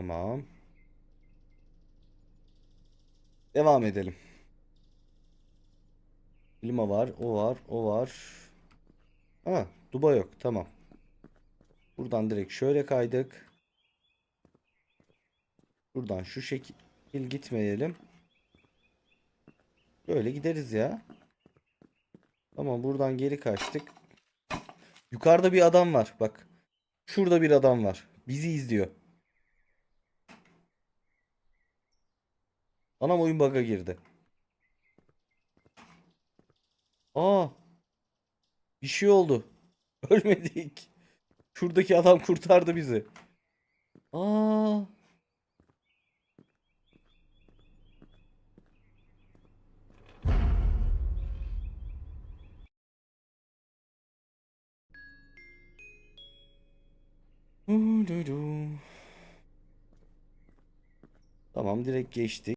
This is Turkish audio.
Tamam. Devam edelim. Klima var, o var, o var. Ha, duba yok. Tamam. Buradan direkt şöyle kaydık. Buradan şu şekil gitmeyelim. Böyle gideriz ya. Tamam buradan geri kaçtık. Yukarıda bir adam var. Bak. Şurada bir adam var. Bizi izliyor. Anam oyun bug'a girdi. Aa. Bir şey oldu. Ölmedik. Şuradaki adam kurtardı bizi. Aa. Tamam direkt geçtik.